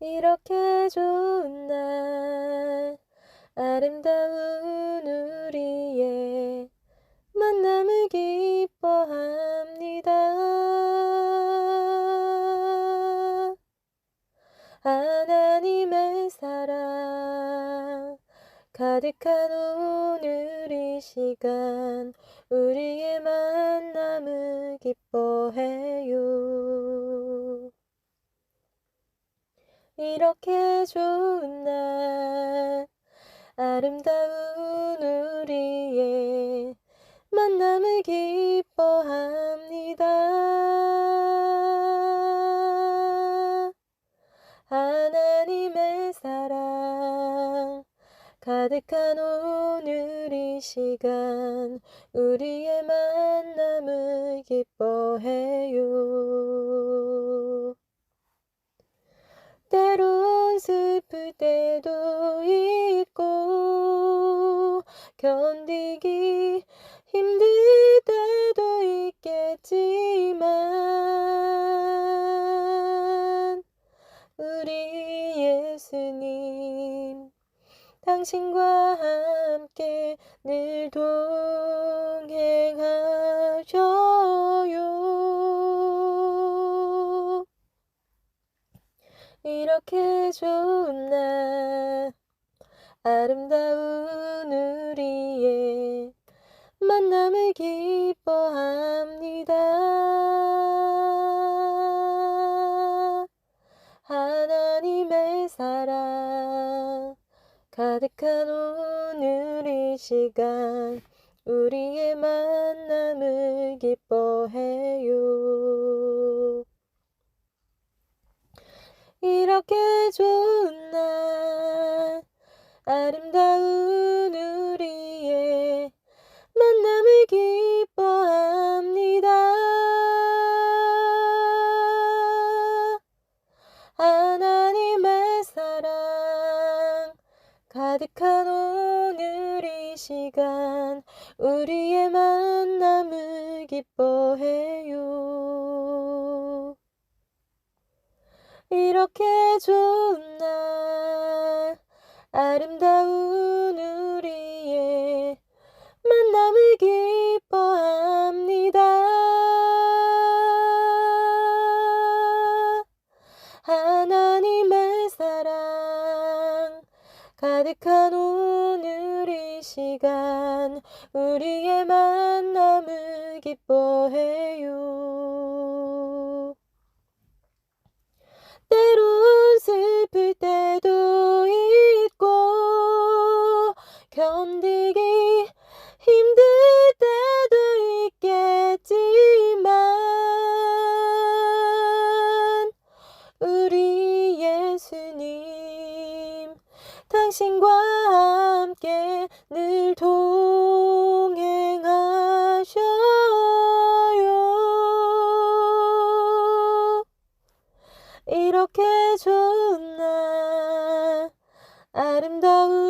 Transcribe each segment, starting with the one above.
이렇게 좋은 날 아름다운 우리의 만남을 기뻐합니다. 하나님의 사랑 가득한 오늘 이 시간 우리의 만남을 기뻐해요. 이렇게 좋은 날 아름다운 우리의 만남을 기뻐합니다. 하나님의 사랑 가득한 오늘 이 시간 우리의 만남을 기뻐해요. 때론 슬플 때도 있고 견디기 힘들 때도 있겠지만 우리 예수님 당신과 함께 늘동 이렇게 좋은 날 아름다운 우리의 만남을 기뻐합니다. 하나님의 사랑 가득한 오늘 이 시간 우리의 만남을 기뻐해요. 이렇게 좋은 날 아름다운 우리의 만남을 기뻐합니다. 하나님의 사랑 가득한 오늘 이 시간 우리의 만남을 기뻐해요. 이렇게 좋은 날 아름다운 우리의 만남을 기뻐합니다. 하나님의 사랑 가득한 오늘 이 시간 우리의 만남을 기뻐해요. 당신과 함께 늘 동행하셔요. 이렇게 좋은 날 아름다운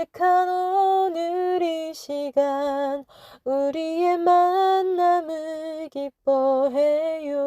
가득한 오늘 이 시간 우리의 만남을 기뻐해요.